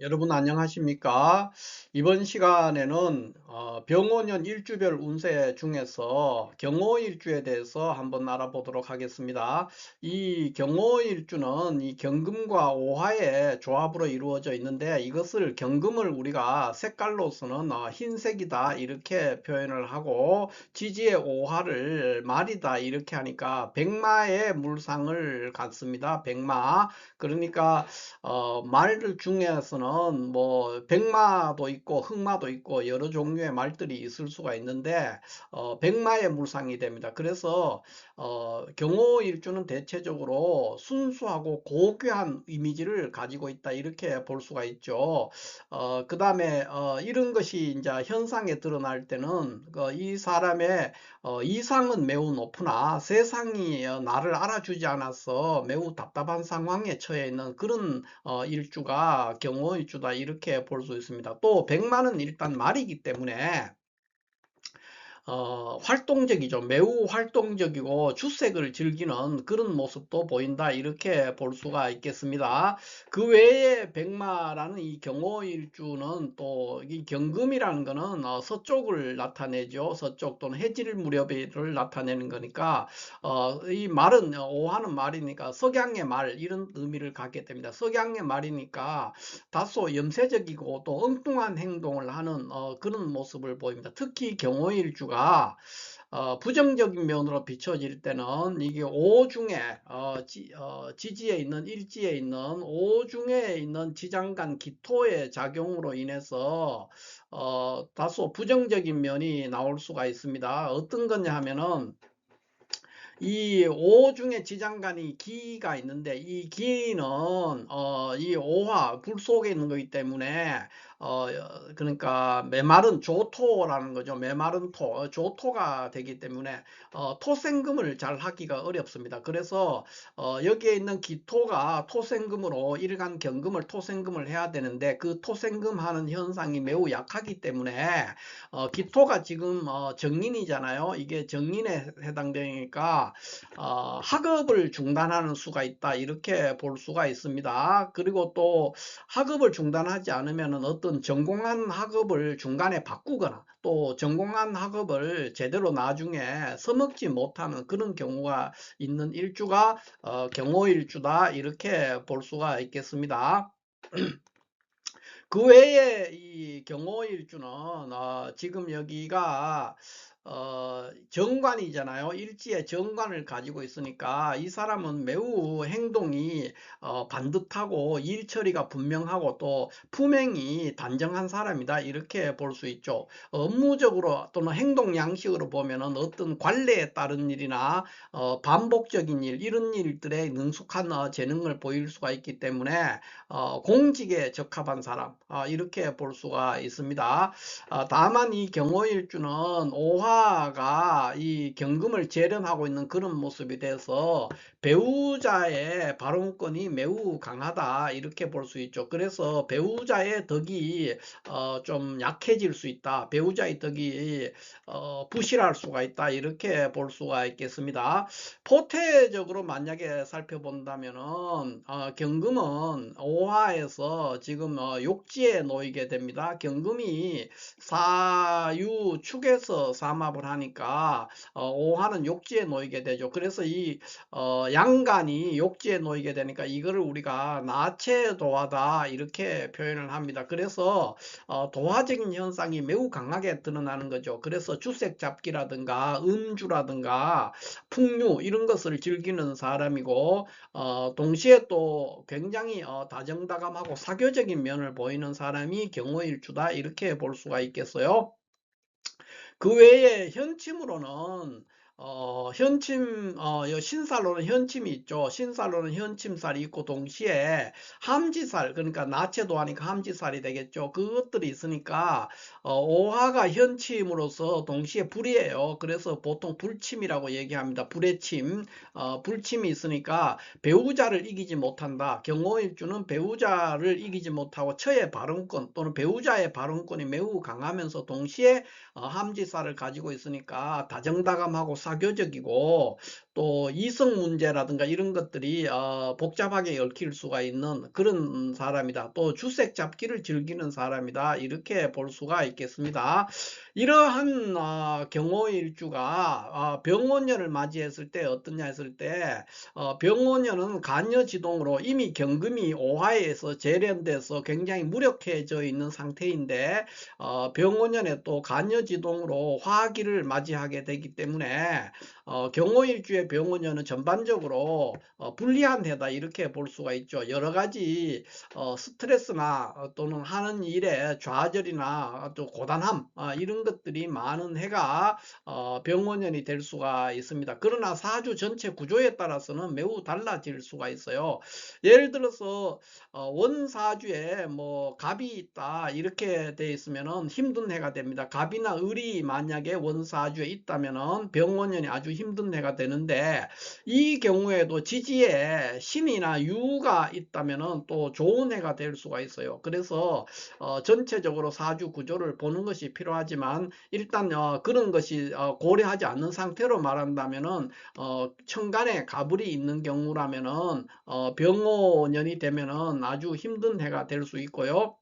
여러분 안녕하십니까? 이번 시간에는 어, 병원년 일주별 운세 중에서 경호일주에 대해서 한번 알아보도록 하겠습니다. 이 경호일주는 이 경금과 오화의 조합으로 이루어져 있는데 이것을 경금을 우리가 색깔로서는 어, 흰색이다 이렇게 표현을 하고 지지의 오화를 말이다 이렇게 하니까 백마의 물상을 갖습니다. 백마 그러니까 어, 말 중에서는 뭐 백마도 있고 흑마도 있고 여러 종류의 말들이 있을 수가 있는데 어, 백마의 물상이 됩니다. 그래서 어, 경호일주는 대체적으로 순수하고 고귀한 이미지를 가지고 있다 이렇게 볼 수가 있죠. 어, 그 다음에 어, 이런 것이 이제 현상에 드러날 때는 그이 사람의 어, 이상은 매우 높으나 세상이 어, 나를 알아주지 않아서 매우 답답한 상황에 처해 있는 그런 어, 일주가 경호 일주다 이렇게 볼 수 있습니다. 또 백만은 일단 말이기 때문에 어, 활동적이죠. 매우 활동적이고 주색을 즐기는 그런 모습도 보인다. 이렇게 볼 수가 있겠습니다. 그 외에 백마라는 이 경호일주는 또 이 경금이라는 거는 어, 서쪽을 나타내죠. 서쪽 또는 해질 무렵을 나타내는 거니까 어, 이 말은 오하는 말이니까 석양의 말 이런 의미를 갖게 됩니다. 석양의 말이니까 다소 염세적이고 또 엉뚱한 행동을 하는 어, 그런 모습을 보입니다. 특히 경호일주가 어, 부정적인 면으로 비춰질 때는 이게 오중에 어, 지, 어, 지에 있는 일지에 있는 오중에 있는 지장간 기토의 작용으로 인해서 어, 다소 부정적인 면이 나올 수가 있습니다. 어떤 거냐 하면은 이 오중에 지장간이 기가 있는데 이 기는 어, 이 오화 불 속에 있는 거기 때문에 어, 그러니까 메마른 조토라는 거죠. 메마른 토, 어, 조토가 되기 때문에 어, 토생금을 잘 하기가 어렵습니다. 그래서 어, 여기에 있는 기토가 토생금으로 일간 경금을 토생금을 해야 되는데 그 토생금 하는 현상이 매우 약하기 때문에 어, 기토가 지금 어, 정인이잖아요. 이게 정인에 해당되니까 어, 학업을 중단하는 수가 있다. 이렇게 볼 수가 있습니다. 그리고 또 학업을 중단하지 않으면 어떤 어떤 전공한 학업을 중간에 바꾸거나 또 전공한 학업을 제대로 나중에 써먹지 못하는 그런 경우가 있는 일주가 어, 경호일주다 이렇게 볼 수가 있겠습니다. 그 외에 이 경호일주는 어, 지금 여기가 어, 정관이잖아요. 일지의 정관을 가지고 있으니까 이 사람은 매우 행동이 어, 반듯하고 일 처리가 분명하고 또 품행이 단정한 사람이다. 이렇게 볼 수 있죠. 업무적으로 또는 행동 양식으로 보면은 어떤 관례에 따른 일이나 어, 반복적인 일 이런 일들에 능숙한 어, 재능을 보일 수가 있기 때문에 어, 공직에 적합한 사람 어, 이렇게 볼 수가 있습니다. 어, 다만 이 경호일주는 오화 엄마가 이 경금을 재련하고 있는 그런 모습이 돼서 배우자의 발언권이 매우 강하다 이렇게 볼 수 있죠. 그래서 배우자의 덕이 어, 좀 약해질 수 있다. 배우자의 덕이 어, 부실할 수가 있다. 이렇게 볼 수가 있겠습니다. 포태적으로 만약에 살펴본다면은 어, 경금은 오화에서 지금 어, 욕지에 놓이게 됩니다. 경금이 사유축에서 삼합을 하니까 어, 오화는 욕지에 놓이게 되죠. 그래서 이 어, 양간이 욕지에 놓이게 되니까 이거를 우리가 나체 도화다 이렇게 표현을 합니다. 그래서 어, 도화적인 현상이 매우 강하게 드러나는 거죠. 그래서 주색 잡기라든가 음주라든가 풍류 이런 것을 즐기는 사람이고 어, 동시에 또 굉장히 어, 다정다감하고 사교적인 면을 보이는 사람이 경호일주다 이렇게 볼 수가 있겠어요. 그 외에 현침으로는 어, 현침, 어, 신살로는 현침이 있죠. 신살로는 현침살이 있고 동시에 함지살, 그러니까 나체도 하니까 함지살이 되겠죠. 그것들이 있으니까 어, 오화가 현침으로서 동시에 불이에요. 그래서 보통 불침이라고 얘기합니다. 불의 침, 어, 불침이 있으니까 배우자를 이기지 못한다. 경호일주는 배우자를 이기지 못하고 처의 발언권 또는 배우자의 발언권이 매우 강하면서 동시에 어, 함지살을 가지고 있으니까 다정다감하고 사교적이고 또 이성 문제라든가 이런 것들이 어, 복잡하게 얽힐 수가 있는 그런 사람이다. 또 주색 잡기를 즐기는 사람이다. 이렇게 볼 수가 있겠습니다. 이러한 어, 경호일주가 어, 병원년을 맞이했을 때 어떠냐 했을 때 어, 병원년은 간여지동으로 이미 경금이 오화에서 재련돼서 굉장히 무력해져 있는 상태인데 어, 병원년에 또 간여지동으로 화기를 맞이하게 되기 때문에 there 어, 경호일주의 병원년은 전반적으로 어, 불리한 해다 이렇게 볼 수가 있죠. 여러 가지 어, 스트레스나 또는 하는 일에 좌절이나 또 고단함 어, 이런 것들이 많은 해가 어, 병원년이 될 수가 있습니다. 그러나 사주 전체 구조에 따라서는 매우 달라질 수가 있어요. 예를 들어서 어, 원사주에 뭐 갑이 있다 이렇게 돼 있으면은 힘든 해가 됩니다. 갑이나 을이 만약에 원사주에 있다면은 병원년이 아주 힘든 해가 되는데 이 경우에도 지지에 신이나 유가 있다면은 또 좋은 해가 될 수가 있어요. 그래서 어, 전체적으로 사주 구조를 보는 것이 필요하지만 일단 어, 그런 것이 어, 고려하지 않는 상태로 말한다면은 어, 천간에 가불이 있는 경우라면은 어, 병호년이 되면은 아주 힘든 해가 될 수 있고요.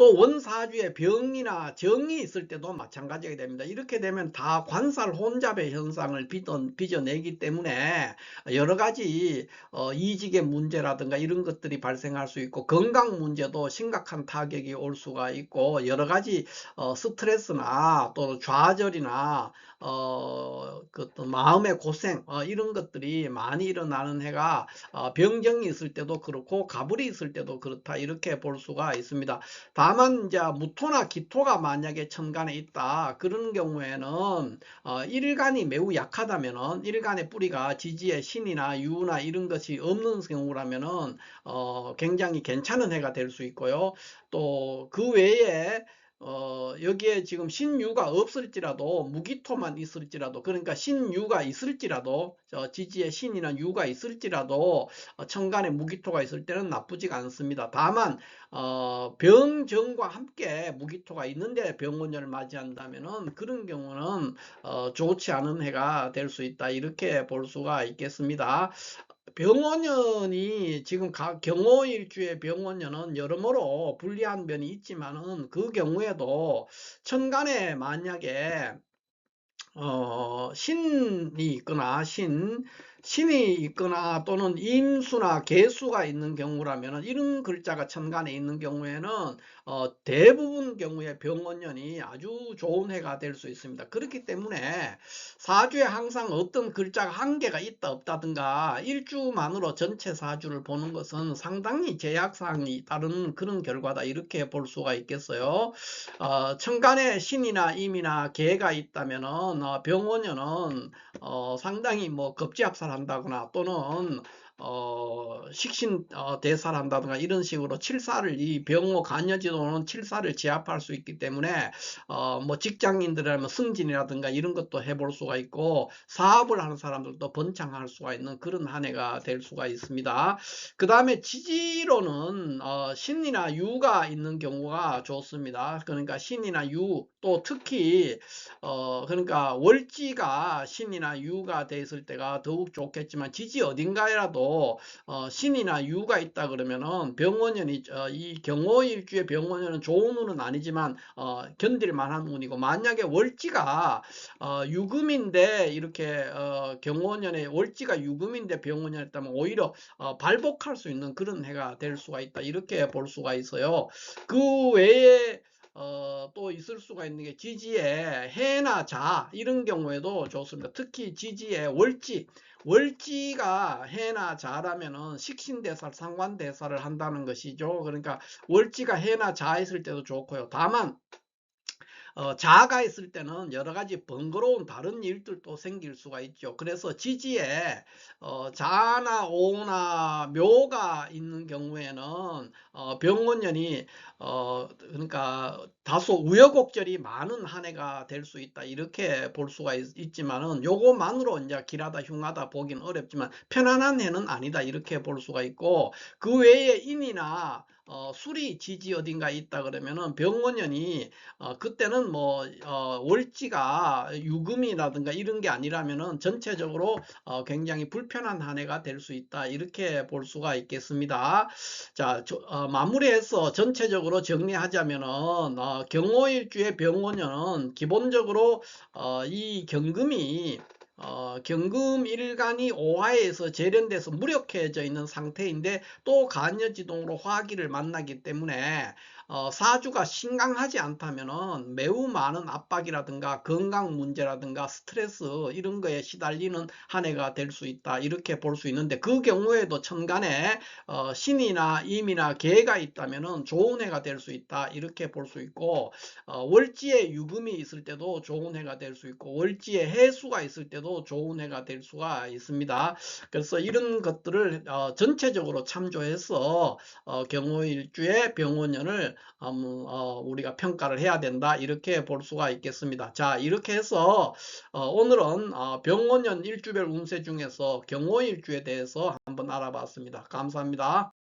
또 원사주에 병이나 정이 있을 때도 마찬가지가 됩니다. 이렇게 되면 다 관살 혼잡의 현상을 빚어내기 때문에 여러 가지 어, 이직의 문제라든가 이런 것들이 발생할 수 있고 건강 문제도 심각한 타격이 올 수가 있고 여러 가지 어, 스트레스나 또 좌절이나 어, 그 마음의 고생 어, 이런 것들이 많이 일어나는 해가 어, 병정이 있을 때도 그렇고 가불이 있을 때도 그렇다 이렇게 볼 수가 있습니다. 다만 이제 무토나 기토가 만약에 천간에 있다 그런 경우에는 어, 일간이 매우 약하다면은 일간의 뿌리가 지지의 신이나 유나 이런 것이 없는 경우라면은 어, 굉장히 괜찮은 해가 될 수 있고요. 또 그 외에 어, 여기에 지금 신유가 없을지라도 무기토만 있을지라도 그러니까 신유가 있을지라도 저 지지에 신이나 유가 있을지라도 어, 천간에 무기토가 있을 때는 나쁘지가 않습니다. 다만 어, 병정과 함께 무기토가 있는데 병원년을 맞이한다면은 그런 경우는 어, 좋지 않은 해가 될 수 있다 이렇게 볼 수가 있겠습니다. 병원년이 지금 경호일주의 병원년은 여러모로 불리한 면이 있지만은 그 경우에도 천간에 만약에 어, 신이 있거나 신 신이 있거나 또는 임수나 개수가 있는 경우라면 이런 글자가 천간에 있는 경우에는 어, 대부분 경우에 병원년이 아주 좋은 해가 될 수 있습니다. 그렇기 때문에 사주에 항상 어떤 글자가 한계가 있다 없다든가 일주만으로 전체 사주를 보는 것은 상당히 제약사항이 따른 그런 결과다 이렇게 볼 수가 있겠어요. 어, 천간에 신이나 임이나 개가 있다면 어, 병원년은 어, 상당히 뭐 급지합살 한다거나 또는 어, 식신 어, 대사를 한다든가 이런 식으로 칠사를 이 병호 간여지도는 칠사를 제압할 수 있기 때문에 어, 뭐 직장인들이라면 승진이라든가 이런 것도 해볼 수가 있고 사업을 하는 사람들도 번창할 수가 있는 그런 한 해가 될 수가 있습니다. 그 다음에 지지로는 어, 신이나 유가 있는 경우가 좋습니다. 그러니까 신이나 유 또 특히 어, 그러니까 월지가 신이나 유가 돼 있을 때가 더욱 좋겠지만 지지 어딘가에라도 어, 신이나 유가 있다 그러면은 병원연이 어, 이 경호일주의 병원연은 좋은 운은 아니지만 어, 견딜 만한 운이고 만약에 월지가 어, 유금인데 이렇게 어, 경호년에 월지가 유금인데 병원연이 있다면 오히려 어, 발복할 수 있는 그런 해가 될 수가 있다 이렇게 볼 수가 있어요. 그 외에 어, 또 있을 수가 있는 게 지지에 해나 자 이런 경우에도 좋습니다. 특히 지지에 월지 월지가 해나 자라면은 식신대사, 상관대사를 한다는 것이죠. 그러니까 월지가 해나 자 있을 때도 좋고요. 다만 어, 자아가 있을 때는 여러 가지 번거로운 다른 일들도 생길 수가 있죠. 그래서 지지에 어, 자나 오나 묘가 있는 경우에는 어, 병원년이 어, 그러니까 다소 우여곡절이 많은 한 해가 될 수 있다. 이렇게 볼 수가 있, 지만은 요거만으로 이제 길하다 흉하다 보긴 어렵지만 편안한 해는 아니다. 이렇게 볼 수가 있고 그 외에 인이나 어, 수리 지지 어딘가 있다 그러면은 병원년이 어, 그때는 뭐 어, 월지가 유금이라든가 이런 게 아니라면은 전체적으로 어, 굉장히 불편한 한 해가 될 수 있다. 이렇게 볼 수가 있겠습니다. 자 저, 어, 마무리해서 전체적으로 정리하자면은 어, 경호일주의 병원년은 기본적으로 어, 이 경금이 어, 경금 일간이 오화에서 재련돼서 무력해져 있는 상태인데 또 간여지동으로 화기를 만나기 때문에 어, 사주가 신강하지 않다면은 매우 많은 압박이라든가 건강 문제라든가 스트레스 이런 거에 시달리는 한 해가 될 수 있다 이렇게 볼 수 있는데 그 경우에도 천간에 어, 신이나 임이나 계가 있다면은 좋은 해가 될 수 있다 이렇게 볼 수 있고 어, 월지에 유금이 있을 때도 좋은 해가 될 수 있고 월지에 해수가 있을 때도 좋은 해가 될 수가 있습니다. 그래서 이런 것들을 어, 전체적으로 참조해서 어, 경호일주의 병원년을 음, 어, 우리가 평가를 해야 된다 이렇게 볼 수가 있겠습니다. 자 이렇게 해서 어, 오늘은 어, 병원년 일주별 운세 중에서 경호일주에 대해서 한번 알아봤습니다. 감사합니다.